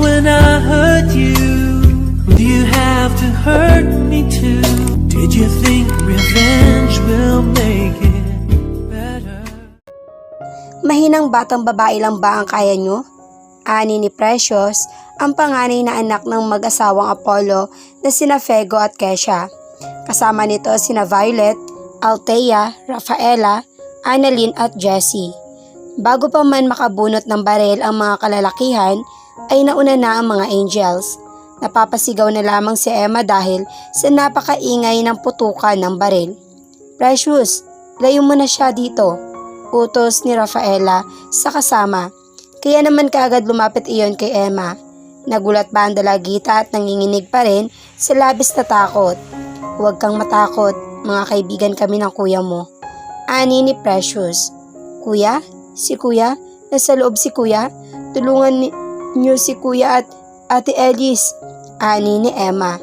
when I hurt you? Do you have to hurt me too? Did you think revenge will make it better? Mahinang batang babae lang ba ang kaya nyo? Ani ni Precious, ang panganay na anak ng mag-asawang Apollo na sina Fego at Kesha. Kasama nito sina Violet, Althea, Rafaela, Annalyn at Jessie. Bago pa man makabunot ng barel ang mga kalalakihan, ay nauna na ang mga angels. Napapasigaw na lamang si Emma dahil sa napakaingay ng putukan ng baril. Precious, layo mo na siya dito utos ni Rafaela sa kasama. Kaya naman kaagad lumapit iyon kay Emma. Nagulat ba ang dalagita at nanginginig pa rin sa labis na takot. Huwag kang matakot, mga kaibigan kami ng kuya mo. Ani ni Precious. Kuya? Si kuya? Nasa loob si kuya? Tulungan ni- niyo si kuya at ate Ellis. Ani ni Emma.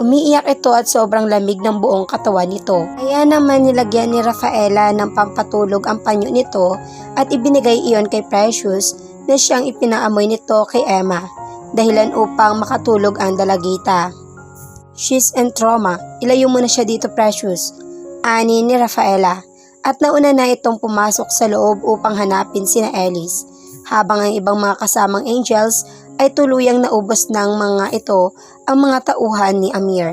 Umiiyak ito at sobrang lamig ng buong katawan nito. Kaya naman nilagyan ni Rafaela ng pampatulog ang panyo nito at ibinigay iyon kay Precious na siyang ipinaamoy nito kay Emma dahilan upang makatulog ang dalagita. She's in trauma. Ilayo mo na siya dito, Precious. Ani ni Rafaela. At nauna na itong pumasok sa loob upang hanapin sina Ellis. Habang ang ibang mga kasamang angels ay tuluyang naubos ng mga ito ang mga tauhan ni Amir.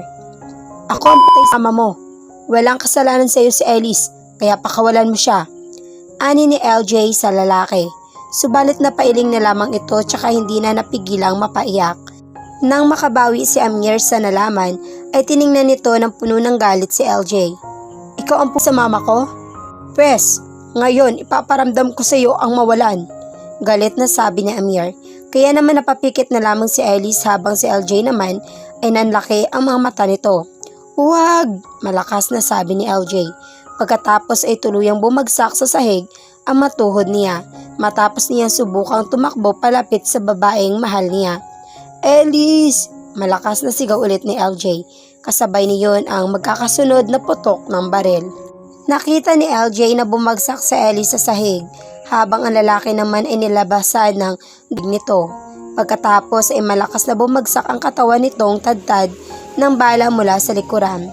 Ako ang patay sama mo. Walang kasalanan sa iyo si Ellis, kaya pakawalan mo siya. Ani ni LJ sa lalaki. Subalit napailing na lamang ito tsaka hindi na napigilang mapaiyak. Nang makabawi si Amir sa nalaman, ay tiningnan nito ng puno ng galit si LJ. Ikaw ang sa mama ko? Pwes, ngayon ipaparamdam ko sa iyo ang mawalan. Galit na sabi ni Amir. Kaya naman napapikit na lamang si Ellis habang si LJ naman ay nanlaki ang mga mata nito. Huwag! Malakas na sabi ni LJ. Pagkatapos ay tuluyang bumagsak sa sahig ang matuhod niya matapos niya subukang tumakbo palapit sa babaeng mahal niya. Ellis! Malakas na sigaw ulit ni LJ. Kasabay niyon ang magkakasunod na putok ng baril. Nakita ni LJ na bumagsak sa Ellie sa sahig habang ang lalaki naman ay nilabasan ng big nito. Pagkatapos ay malakas na bumagsak ang katawan nitong tadtad ng bala mula sa likuran.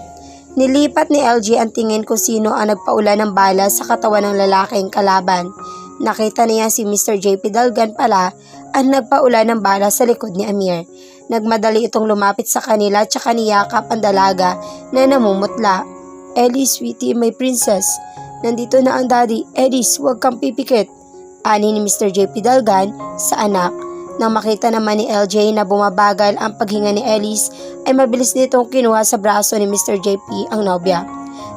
Nilipat ni LJ ang tingin kung sino ang nagpaula ng bala sa katawan ng lalaking kalaban. Nakita niya si Mr. JP Dalgan pala ang nagpaula ng bala sa likod ni Amir. Nagmadali itong lumapit sa kanila at saka niyakap ang dalaga na namumutla. Ellie, sweetie, my princess. Nandito na ang daddy. Ellis, huwag kang pipikit. Ani ni Mr. JP Dalgan sa anak. Nang makita naman ni LJ na bumabagal ang paghinga ni Ellis, ay mabilis nitong kinuha sa braso ni Mr. JP ang nobya.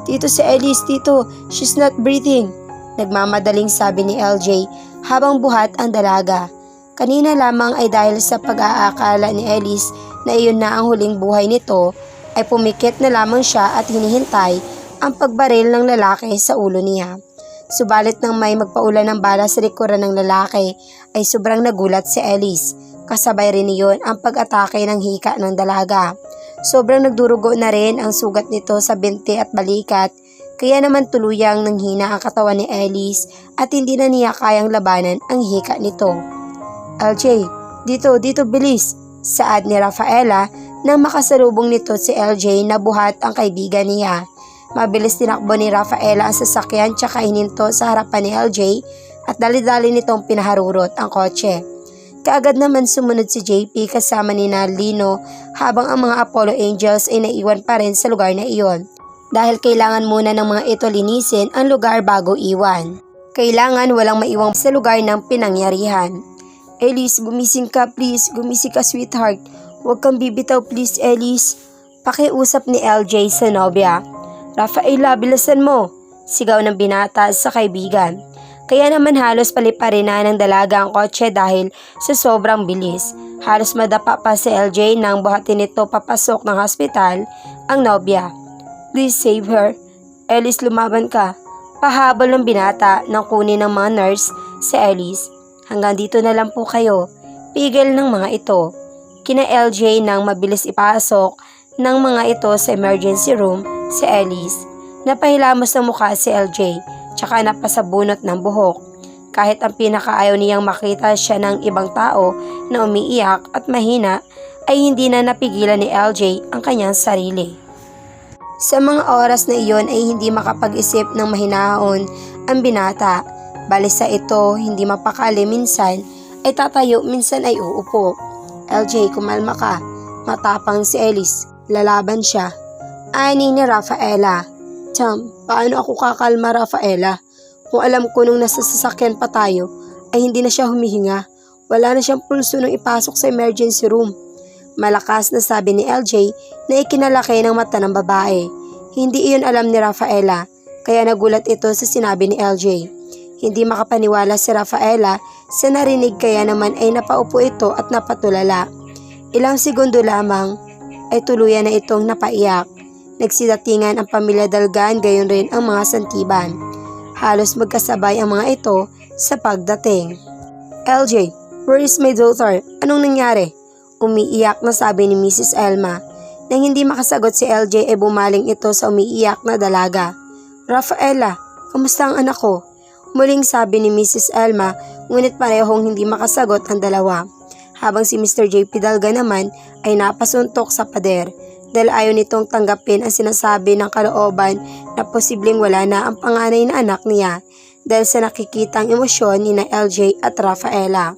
Tito si Ellis, tito, she's not breathing. Nagmamadaling sabi ni LJ habang buhat ang dalaga. Kanina lamang ay dahil sa pag-aakala ni Ellis na iyon na ang huling buhay nito, ay pumikit na lamang siya at hinihintay ang pagbaril ng lalaki sa ulo niya. Subalit nang may magpaula ng bala sa likuran ng lalaki ay sobrang nagulat si Ellis. Kasabay rin niyon ang pag-atake ng hika ng dalaga. Sobrang nagdurugo na rin ang sugat nito sa binti at balikat kaya naman tuluyang nanghina ang katawan ni Ellis at hindi na niya kayang labanan ang hika nito. LJ, dito, dito bilis, saad ni Rafaela nang makasalubong nito si LJ na buhat ang kaibigan niya. Mabilis tinakbo ni Rafaela ang sasakyan tsaka hininto sa harapan ni LJ at dali-dali nitong pinaharurot ang kotse. Kaagad naman sumunod si JP kasama ni Lino habang ang mga Apollo Angels ay naiwan pa rin sa lugar na iyon. Dahil kailangan muna ng mga ito linisin ang lugar bago iwan. Kailangan walang maiwang sa lugar ng pinangyarihan. Elise, gumising ka please. Gumising ka sweetheart. Huwag kang bibitaw please Elise. Pakiusap ni LJ sa nobya. Rafaela, bilasan mo. Sigaw ng binata sa kaibigan. Kaya naman halos paliparin na ng dalaga ang kotse dahil sa sobrang bilis. Halos madapa pa si LJ nang buhatin nito papasok ng hospital ang nobya. Please save her. Ellis, lumaban ka. Pahabol ng binata nang kunin ng mga nurse si Ellis. Hanggang dito na lang po kayo. Pigil ng mga ito. Kina LJ nang mabilis ipasok ng mga ito sa emergency room si Ellis. Napahilamos ng mukha si LJ tsaka napasabunot ng buhok. Kahit ang pinakaayaw niyang makita siya ng ibang tao na umiiyak at mahina ay hindi na napigilan ni LJ ang kanyang sarili. Sa mga oras na iyon ay hindi makapag-isip ng mahinahon ang binata. Balisa ito, hindi mapakali minsan ay tatayo, minsan ay uupo. LJ, kumalma ka. Matapang si Ellis. Lalaban siya. Ani ni Rafaela. Cham, paano ako kakalma Rafaela? Kung alam ko nung nasa sasakyan pa tayo, ay hindi na siya humihinga. Wala na siyang pulso nung ipasok sa emergency room. Malakas na sabi ni LJ na ikinalaki ng mata ng babae. Hindi iyon alam ni Rafaela, kaya nagulat ito sa sinabi ni LJ. Hindi makapaniwala si Rafaela sa narinig kaya naman ay napaupo ito at napatulala. Ilang segundo lamang ay tuluyan na itong napaiyak. Nagsidatingan ang pamilya Dalgan gayon rin ang mga santiban. Halos magkasabay ang mga ito sa pagdating. LJ, where is my daughter? Anong nangyari? Umiiyak na sabi ni Mrs. Elma. Nang hindi makasagot si LJ ay bumaling ito sa umiiyak na dalaga. Rafaela, kamusta ang anak ko? Muling sabi ni Mrs. Elma, ngunit parehong hindi makasagot ang dalawa. Habang si Mr. JP Dalga naman ay napasuntok sa pader dahil ayaw nitong tanggapin ang sinasabi ng kalooban na posibleng wala na ang panganay na anak niya dahil sa nakikitang emosyon ni na LJ at Rafaela.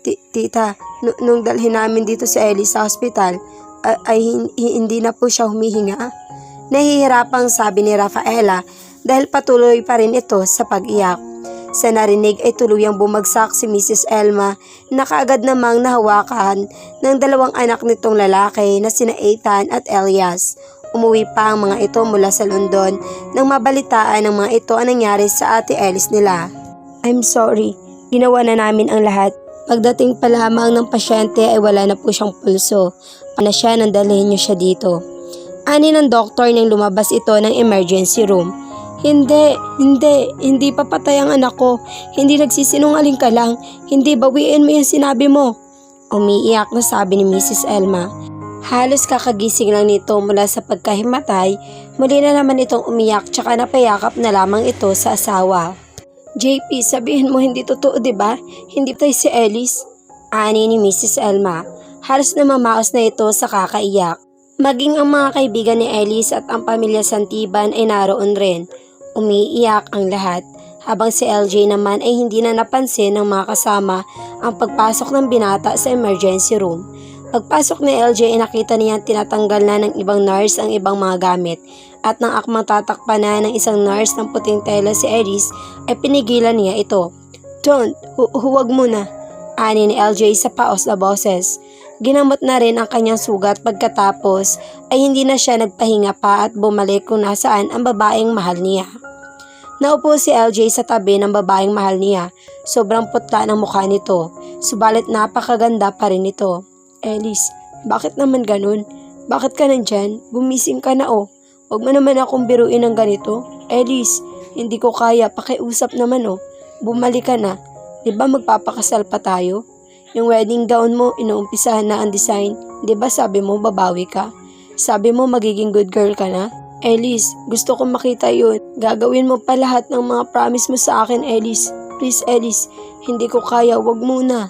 Ti- Tita, nu- nung dalhin namin dito si Ellie sa hospital, a- ay hin- hindi na po siya humihinga. Nahihirapang sabi ni Rafaela dahil patuloy pa rin ito sa pag-iyak. Sa narinig ay tuluyang bumagsak si Mrs. Elma na kaagad namang nahawakan ng dalawang anak nitong lalaki na sina Ethan at Elias. Umuwi pa ang mga ito mula sa London nang mabalitaan ng mga ito ang nangyari sa ate Ellis nila. I'm sorry, ginawa na namin ang lahat. Pagdating pa lamang ng pasyente ay wala na po siyang pulso. Paano siya nang dalhin niyo siya dito? Ani ng doktor nang lumabas ito ng emergency room. Hindi, hindi, hindi papatay ang anak ko. Hindi nagsisinungaling ka lang. Hindi bawiin mo yung sinabi mo. Umiiyak na sabi ni Mrs. Elma. Halos kakagising lang nito mula sa pagkahimatay, muli na naman itong umiyak tsaka napayakap na lamang ito sa asawa. JP, sabihin mo hindi totoo, ba? Hindi tayo si Ellis. Ani ni Mrs. Elma. Halos na mamaos na ito sa kakaiyak. Maging ang mga kaibigan ni Ellis at ang pamilya Santiban ay naroon rin. Umiiyak ang lahat, habang si LJ naman ay hindi na napansin ng mga kasama ang pagpasok ng binata sa emergency room. Pagpasok ni LJ ay nakita niya tinatanggal na ng ibang nurse ang ibang mga gamit at nang akmang tatakpan na ng isang nurse ng puting tela si Ellis ay pinigilan niya ito. Don't, hu- huwag muna. Ani ni LJ sa paos na boses. Ginamot na rin ang kanyang sugat pagkatapos ay hindi na siya nagpahinga pa at bumalik kung nasaan ang babaeng mahal niya. Naupo si LJ sa tabi ng babaeng mahal niya. Sobrang putla ng mukha nito, subalit napakaganda pa rin ito. Ellis, bakit naman ganun? Bakit ka nandyan? Gumising ka na oh. Huwag mo naman akong biruin ng ganito. Ellis, hindi ko kaya, pakiusap naman oh. Bumalik ka na. Di ba magpapakasal pa tayo? Yung wedding gown mo, inuumpisahan na ang design. Di ba sabi mo babawi ka? Sabi mo magiging good girl ka na? Ellis, gusto kong makita yun. Gagawin mo pa lahat ng mga promise mo sa akin, Ellis. Please, Ellis, hindi ko kaya, wag muna.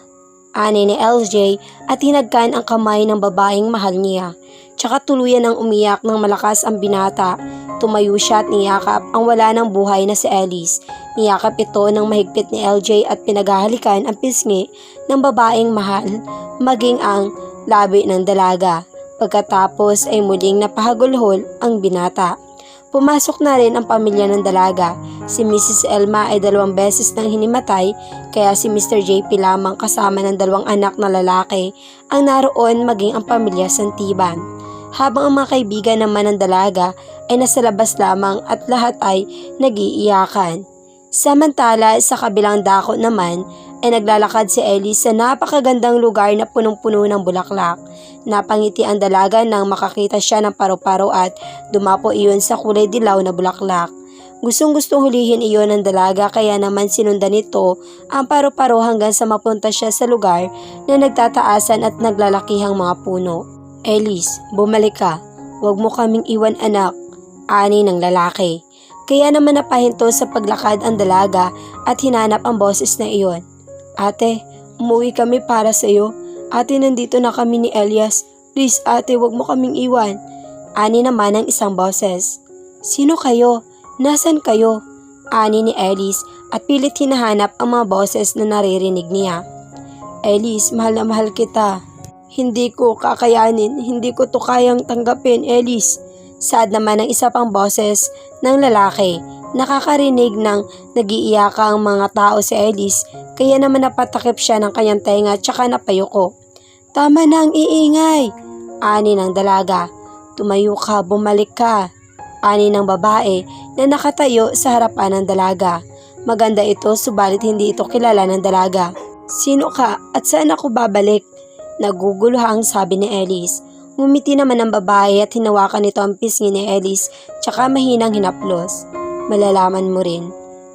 Ani ni LJ at hinagkan ang kamay ng babaeng mahal niya. Tsaka tuluyan ang umiyak ng malakas ang binata. Tumayo siya at niyakap ang wala ng buhay na si Ellis. Niyakap ito ng mahigpit ni LJ at pinaghahalikan ang pisngi ng babaeng mahal, maging ang labi ng dalaga. Pagkatapos ay muling napahagulhol ang binata. Pumasok na rin ang pamilya ng dalaga. Si Mrs. Elma ay dalawang beses nang hinimatay kaya si Mr. JP lamang kasama ng dalawang anak na lalaki ang naroon maging ang pamilya Santiban. Habang ang mga kaibigan naman ng dalaga ay nasa labas lamang at lahat ay nagiiyakan. Samantala sa kabilang dako naman ay naglalakad si Ellie sa napakagandang lugar na punong-puno ng bulaklak. Napangiti ang dalaga nang makakita siya ng paru-paro at dumapo iyon sa kulay dilaw na bulaklak. Gustong gustong hulihin iyon ng dalaga kaya naman sinundan nito ang paru-paro hanggang sa mapunta siya sa lugar na nagtataasan at naglalakihang mga puno. Ellis, bumalik ka. Huwag mo kaming iwan anak. Ani ng lalaki. Kaya naman napahinto sa paglakad ang dalaga at hinanap ang boses na iyon. Ate, umuwi kami para sa iyo. Ate, nandito na kami ni Elias. Please ate, wag mo kaming iwan. Ani naman ang isang boses. Sino kayo? Nasaan kayo? Ani ni Elise at pilit hinahanap ang mga boses na naririnig niya. Elise, mahal na mahal kita. Hindi ko kakayanin, hindi ko to kayang tanggapin, Elise. Sad naman ang isa pang boses ng lalaki. Nakakarinig ng nagiiyak ang mga tao si Elise, kaya naman napatakip siya ng kanyang tenga at saka napayuko. Tama na ang iingay, ani ng dalaga. Tumayo ka, bumalik ka. Ani ng babae na nakatayo sa harapan ng dalaga. Maganda ito subalit hindi ito kilala ng dalaga. Sino ka at saan ako babalik? Naguguluhang sabi ni Elise. Ngumiti naman ang babae at hinawakan nito ang pisngi ni Elise tsaka mahinang hinaplos. Malalaman mo rin.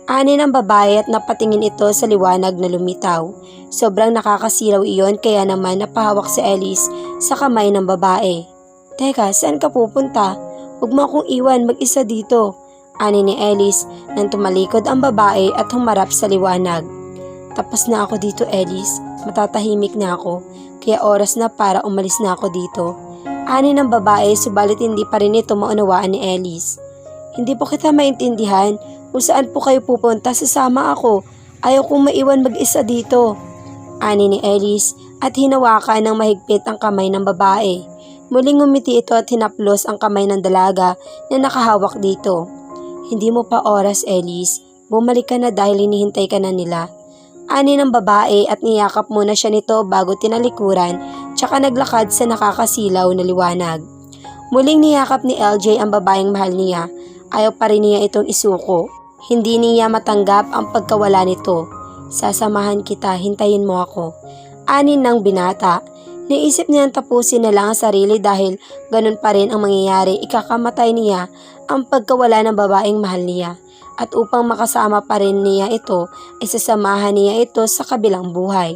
Ani ng babae at napatingin ito sa liwanag na lumitaw. Sobrang nakakasilaw iyon kaya naman napahawak si Elise sa kamay ng babae. Teka, saan ka pupunta? Huwag mo akong iwan mag-isa dito. Ani ni Elise nang tumalikod ang babae at humarap sa liwanag. Tapos na ako dito, Elise. Matatahimik na ako. Kaya oras na para umalis na ako dito. Ani ng babae subalit hindi pa rin ito maunawaan ni Elise. Hindi po kita maintindihan kung saan po kayo pupunta sasama ako. Ayaw kong maiwan mag-isa dito. Ani ni Elise at hinawakan ng mahigpit ang kamay ng babae. Muling ngumiti ito at hinaplos ang kamay ng dalaga na nakahawak dito. Hindi mo pa oras, Elise. Bumalik ka na dahil hinihintay ka na nila. Ani ng babae at niyakap muna siya nito bago tinalikuran tsaka naglakad sa nakakasilaw na liwanag. Muling niyakap ni LJ ang babaeng mahal niya. Ayaw pa rin niya itong isuko. Hindi niya matanggap ang pagkawala nito. Sasamahan kita, hintayin mo ako. Anin ng binata. Naisip niyang tapusin na lang ang sarili dahil ganun pa rin ang mangyayari ikakamatay niya ang pagkawala ng babaeng mahal niya. At upang makasama pa rin niya ito, isasamahan niya ito sa kabilang buhay.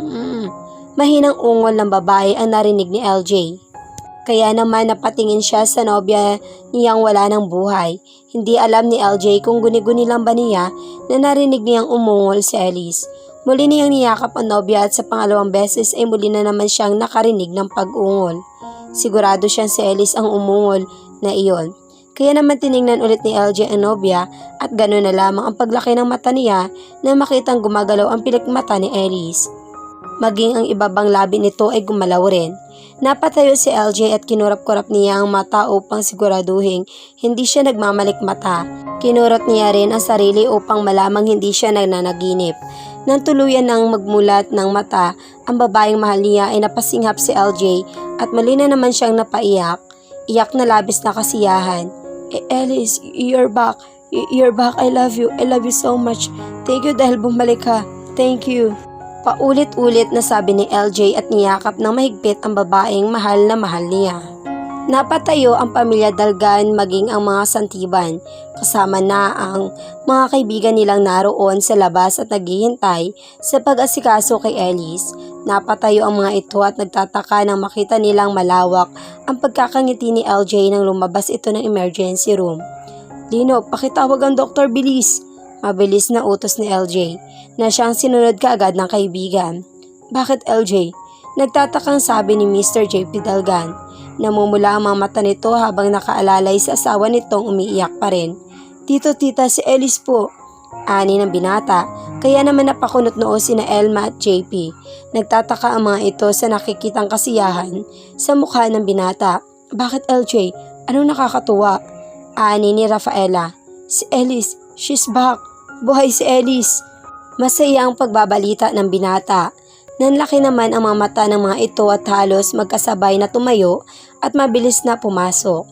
Mm, mahinang ungol ng babae ang narinig ni LJ. Kaya naman napatingin siya sa nobya niyang wala ng buhay. Hindi alam ni LJ kung guni-guni lang ba niya na narinig niyang umungol si Elise. Muli niyang niyakap ang nobya at sa pangalawang beses ay muli na naman siyang nakarinig ng pag-ungol. Sigurado siyang si Elise ang umungol na iyon. Kaya naman tiningnan ulit ni LJ ang nobya at gano'n na lamang ang paglaki ng mata niya na makitang gumagalaw ang pilikmata ni Elise. Maging ang ibabang labi nito ay gumalaw rin. Napatayo si LJ at kinurap-kurap niya ang mata upang siguraduhin hindi siya nagmamalik mata. Kinurot niya rin ang sarili upang malamang hindi siya nagnanaginip. Nang tuluyan ng magmulat ng mata, ang babaeng mahal niya ay napasinghap si LJ at mali na naman siyang napaiyak. Iyak na labis na kasiyahan. "E- Alice, you're back. You're back. I love you. I love you so much. Thank you dahil bumalik ka. Thank you. Paulit-ulit na sabi ni LJ at niyakap ng mahigpit ang babaeng mahal na mahal niya. Napatayo ang pamilya Dalgan maging ang mga santiban, kasama na ang mga kaibigan nilang naroon sa labas at naghihintay sa pag-asikaso kay Elise. Napatayo ang mga ito at nagtataka nang makita nilang malawak ang pagkakangiti ni LJ nang lumabas ito ng emergency room. Lino, pakitawag ang doktor bilis. Mabilis na utos ni LJ na siyang sinunod kaagad ng kaibigan. Bakit LJ? Nagtatakang sabi ni Mr. JP Dalgan. Namumula ang mga mata nito habang nakaalalay sa asawa nitong umiiyak pa rin. Tito tita si Ellis po. Ani ng binata, kaya naman napakunot noo sina Elma at JP. Nagtataka ang mga ito sa nakikitang kasiyahan sa mukha ng binata. Bakit LJ? Anong nakakatuwa? Ani ni Rafaela. Si Ellis, she's back. Buhay si Ellis. Masaya ang pagbabalita ng binata. Nanlaki naman ang mga mata ng mga ito at halos magkasabay na tumayo at mabilis na pumasok.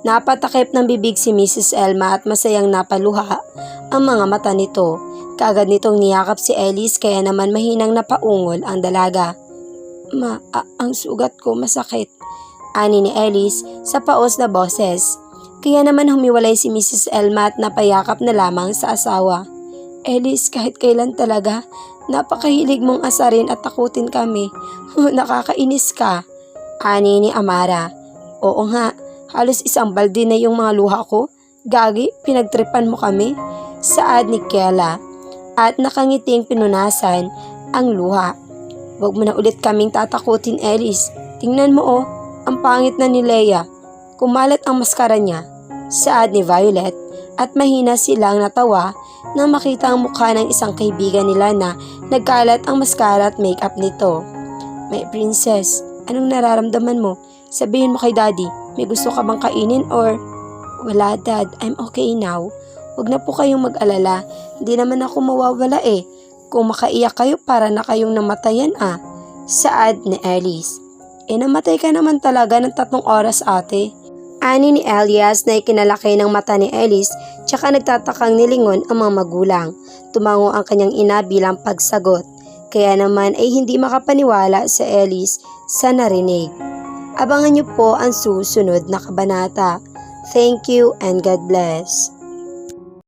Napatakip ng bibig si Mrs. Elma at masayang napaluha ang mga mata nito. Kaagad nitong niyakap si Ellis kaya naman mahinang napaungol ang dalaga. Ma, a- ang sugat ko masakit. Ani ni Ellis sa paos na boses. Kaya naman humiwalay si Mrs. Elma at napayakap na lamang sa asawa. Ellis, kahit kailan talaga, napakahilig mong asarin at takutin kami. Nakakainis ka. Ani ni Amara. Oo nga, halos isang balde na yung mga luha ko. Gagi, pinagtripan mo kami. Saad ni Kela. at nakangiting pinunasan ang luha. Huwag mo na ulit kaming tatakutin, Ellis. Tingnan mo oh, ang pangit na ni Leia. Kumalat ang maskara niya. Saad ni Violet at mahina silang natawa nang makita ang mukha ng isang kaibigan nila na nagkalat ang maskara at makeup nito. May princess, anong nararamdaman mo? Sabihin mo kay daddy, may gusto ka bang kainin or... Wala dad, I'm okay now. Huwag na po kayong mag-alala, hindi naman ako mawawala eh. Kung makaiyak kayo para na kayong namatayan ah. Saad ni Alice. Eh namatay ka naman talaga ng tatlong oras ate. Ani ni Elias na ikinalaki ng mata ni Alice tsaka nagtatakang nilingon ang mga magulang. Tumango ang kanyang ina bilang pagsagot. Kaya naman ay hindi makapaniwala sa Alice sa narinig. Abangan niyo po ang susunod na kabanata. Thank you and God bless.